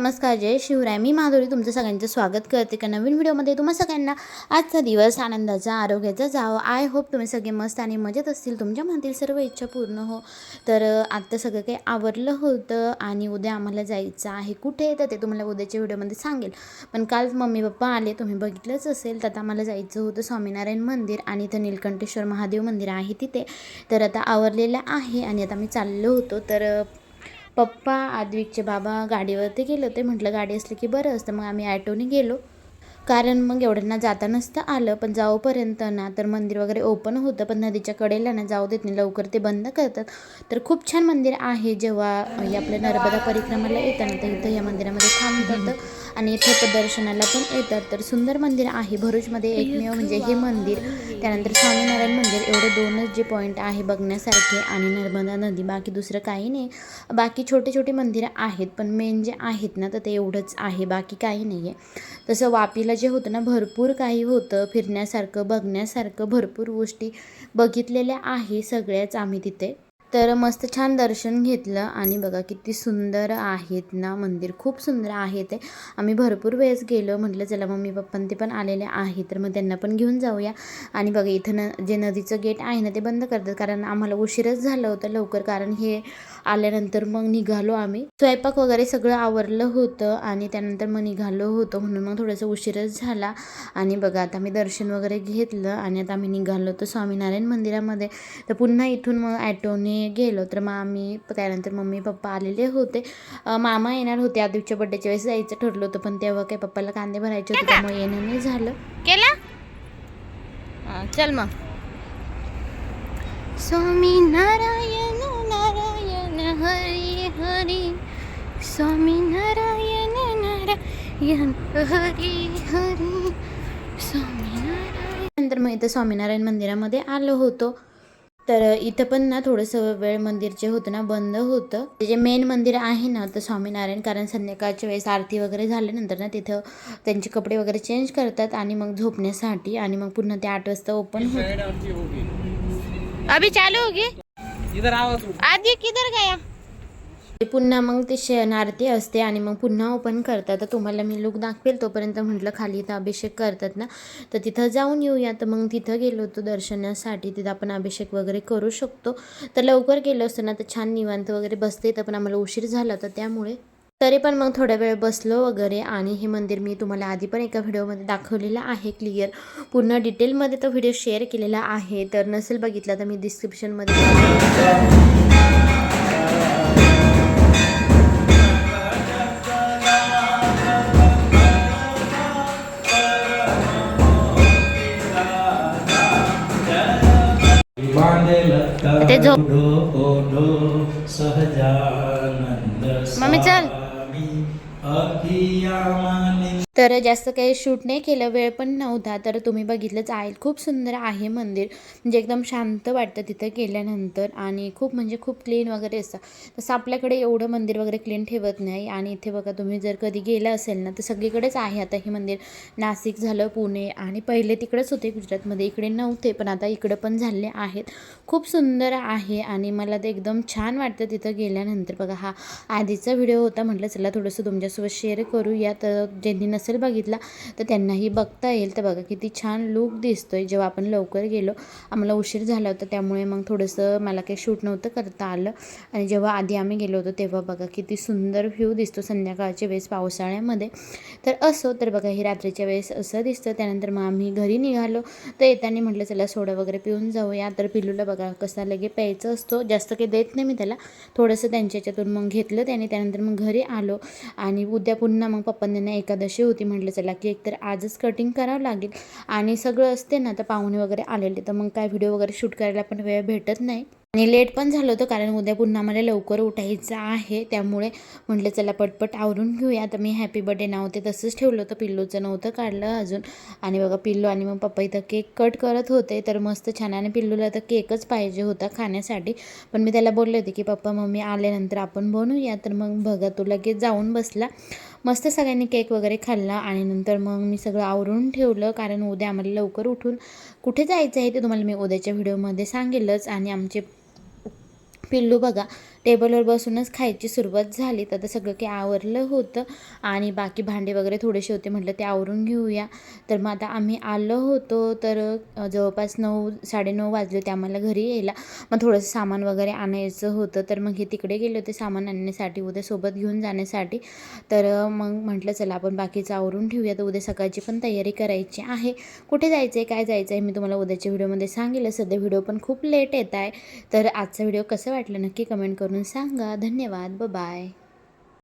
नमस्कार जय शिवराय. मी माधुरी तुमचं सगळ्यांचं स्वागत करते. का नवीन व्हिडिओमध्ये तुम्हा सगळ्यांना आजचा दिवस आनंदाचा आरोग्याचा जावं. आय होप तुम्ही सगळे मस्त आणि मजेत असतील. तुमच्या मनातील सर्व इच्छा पूर्ण हो. तर आत्ता सगळं काही आवरलं होतं आणि उद्या आम्हाला जायचं आहे कुठे? तर ते तुम्हाला उद्याच्या व्हिडिओमध्ये सांगेल. पण काल मम्मी पप्पा आले तुम्ही बघितलंच असेल. तर आता आम्हाला जायचं होतं स्वामीनारायण मंदिर आणि इथं नीलकंठेश्वर महादेव मंदिर आहे तिथे. तर आता आवरलेलं आहे आणि आता मी चाललो होतो. तर पप्पा आद्विकचे बाबा गाडीवरती गेले होते. म्हटलं गाडी असली की बरं असतं. मग आम्ही ॲटोने गेलो. कारण मग एवढ्यांना जाता नसतं आलं पण जाऊपर्यंत ना तर मंदिर वगैरे ओपन होतं पण नदीच्या कडेला ना जाऊ देत नाही लवकर ते बंद करतात. तर खूप छान मंदिर आहे जेव्हा हे आपल्या नर्मदा परिक्रमाला येतात ना तर इथं या मंदिरामध्ये थांबतात आणि इथे दर्शनाला पण येतात. तर सुंदर मंदिर आहे. भरूचमध्ये एकमेव म्हणजे हे मंदिर. त्यानंतर स्वामीनारायण मंदिर एवढे दोनच जे पॉईंट आहे बघण्यासारखे आणि नर्मदा नदी बाकी दुसरं काही नाही. बाकी छोटे छोटे मंदिरं आहेत पण मेन जे आहेत ना तर ते एवढंच आहे बाकी काही नाही आहे तसं वापीला जे होतं ना भरपूर काही होतं फिरण्यासारखं बघण्यासारखं भरपूर गोष्टी बघितलेल्या आहे सगळ्याच आम्ही तिथे. तर मस्त छान दर्शन घेतलं. आणि बघा किती सुंदर आहेत ना मंदिर. खूप सुंदर आहे ते. आम्ही भरपूर वेळेस गेलो. म्हटलं चला मम्मी पप्पां ते पण आलेले आहे तर मग त्यांना पण घेऊन जाऊया. आणि बघा इथं न जे नदीचं गेट आहे ना ते बंद करतात. कारण आम्हाला उशीरच झालं होतं लवकर. कारण हे आल्यानंतर मग निघालो आम्ही. स्वयंपाक वगैरे सगळं आवरलं होतं. आणि त्यानंतर मग निघालो होतो. म्हणून मग थोडंसं उशीरच झाला. आणि बघा आता मी दर्शन वगैरे घेतलं. आणि आता आम्ही निघालो होतो स्वामीनारायण मंदिरामध्ये. तर पुन्हा इथून मग ॲटोने गेलो तर मग आम्ही त्यानंतर मम्मी पप्पा आलेले होते. मामा येणार होते आदिवच्या बड्डेच्या वेळेस जायचं ठरलं होतं पण तेव्हा काही पप्पाला कांदे भरायचे होते त्यामुळे येणं नाही झालं. केला? चल मग. स्वामी नारायण नारायण हरी हरी. स्वामी नारायण नारायण हरी हरी. स्वामी नारायण. नंतर मग इथं स्वामीनारायण मंदिरामध्ये आलो होतो. तर इथं पण ना थोडंसं वेळ मंदिर जे होतं ना बंद होतं. ते जे मेन मंदिर आहे ना तर स्वामीनारायण कारण संध्याकाळच्या वेळेस आरती वगैरे झाल्यानंतर ना तिथं त्यांचे कपडे वगैरे चेंज करतात आणि मग झोपण्यासाठी आणि मग पुन्हा ते आठ वाजता ओपन होतं. अभी चालू होगी? इधर आओ आदि किधर गया? म्हणजे पुन्हा मग ते शयन आरती असते आणि मग पुन्हा ओपन करतात. तर तुम्हाला मी लुक दाखवेल तोपर्यंत म्हटलं खाली इथं अभिषेक करतात ना. तर तिथं जाऊन येऊया. तर मग तिथं गेलो होतो दर्शनासाठी. तिथं आपण अभिषेक वगैरे करू शकतो. तर लवकर गेलो असतो ना तर छान निवांत वगैरे बसते. तर पण आम्हाला उशीर झाला तर त्यामुळे. तरी पण मग थोड्या वेळ बसलो वगैरे आणि हे मंदिर मी तुम्हाला आधी पण एका व्हिडिओमध्ये दाखवलेलं आहे क्लिअर पूर्ण डिटेलमध्ये तो व्हिडिओ शेअर केलेला आहे. तर नसेल बघितला तर मी डिस्क्रिप्शनमध्ये ते झोप. सहजानंद मम्मी चल. स्वामी अभियामानी तर जास्त काही शूट नाही केलं वेळ पण नव्हता. तर तुम्ही बघितलंच आहे खूप सुंदर आहे मंदिर. म्हणजे एकदम शांत वाटतं तिथं गेल्यानंतर आणि खूप म्हणजे खूप क्लीन वगैरे असतं. तसं आपल्याकडे एवढं मंदिर वगैरे क्लीन ठेवत नाही आणि इथे बघा तुम्ही जर कधी गेलं असेल ना तर सगळीकडेच आहे. आता हे मंदिर नाशिक झालं पुणे आणि पहिले तिकडेच होते गुजरातमध्ये. इकडे नव्हते पण आता इकडं पण झाले आहेत. खूप सुंदर आहे आणि मला ते एकदम छान वाटतं तिथं गेल्यानंतर. बघा हा आधीचा व्हिडिओ होता म्हटलं चला थोडंसं तुमच्यासोबत शेअर करूया. तर ज्यांनी नसेल बघितला तर त्यांनाही बघता येईल. तर बघा किती छान लूक दिसतोय. जेव्हा आपण लवकर गेलो आम्हाला उशीर झाला होता त्यामुळे मग थोडंसं मला काही शूट नव्हतं करता आलं. आणि जेव्हा आधी आम्ही गेलो होतो तेव्हा बघा किती सुंदर व्ह्यू दिसतो संध्याकाळच्या वेळेस पावसाळ्यामध्ये. तर असो तर बघा हे रात्रीच्या वेळेस असं दिसतं. त्यानंतर मग आम्ही घरी निघालो. तर येताना म्हटलं चला सोडा वगैरे पिऊन जाऊया. तर पिलूला बघा कसा लगे प्यायचं असतो. जास्त काही देत नाही मी त्याला. थोडंसं त्यांच्या याच्यातून मग घेतलं त्याने. त्यानंतर मग घरी आलो. आणि उद्या पुन्हा मग पप्पांना एकादशी होती. म्हटलं चला की तर आजच कटिंग करावं लागेल. आणि सगळं असते ना तर पाहुणे वगैरे आलेले तर मग काय व्हिडिओ वगैरे शूट करायला पण वेळ भेटत नाही. आणि लेट पण झालं होतं कारण उद्या पुन्हा मला लवकर उठायचं आहे. त्यामुळे म्हटलं चला पटपट आवरून घेऊया. आता मी हॅपी बर्थडे नाव ते तसंच ठेवलं होतं पिल्लूचं नव्हतं काढलं अजून. आणि बघा पिल्लू आणि मग पप्पा इथं केक कट करत होते तर मस्त छान आणि पिल्लूला तर केकच पाहिजे होता खाण्यासाठी. पण मी त्याला बोलले होते की पप्पा मम्मी आल्यानंतर आपण बनवूया. तर मग बघा तो लगेच जाऊन बसला. मस्त सगळ्यांनी केक वगैरे खाल्ला आणि नंतर मग मी सगळं आवरून ठेवलं कारण उद्या आम्हाला लवकर उठून कुठे जायचं आहे ते तुम्हाला मी उद्याच्या व्हिडिओमध्ये सांगेलच. आणि आमचे पिल्लू बघा टेबलवर बसूनच खायची सुरुवात झाली. तर आता सगळं काही आवरलं होतं आणि बाकी भांडे वगैरे थोडेसे होते म्हटलं ते आवरून घेऊया. तर मग आता आम्ही आलो होतो तर जवळपास नऊ साडेनऊ वाजले होते आम्हाला घरी यायला. मग थोडंसं सामान वगैरे आणायचं होतं. तर मग हे तिकडे गेले होते सामान आणण्यासाठी उद्या सोबत घेऊन जाण्यासाठी. तर मग म्हटलं चला आपण बाकीचं आवरून ठेवूया. तर उद्या सकाळची पण तयारी करायची आहे. कुठे जायचं आहे काय जायचं आहे मी तुम्हाला उद्याच्या व्हिडिओमध्ये सांगेल. सध्या व्हिडिओ पण खूप लेट येत आहे. तर आजचा व्हिडिओ कसं वाटलं नक्की कमेंट करून सांगा. धन्यवाद. ब बाय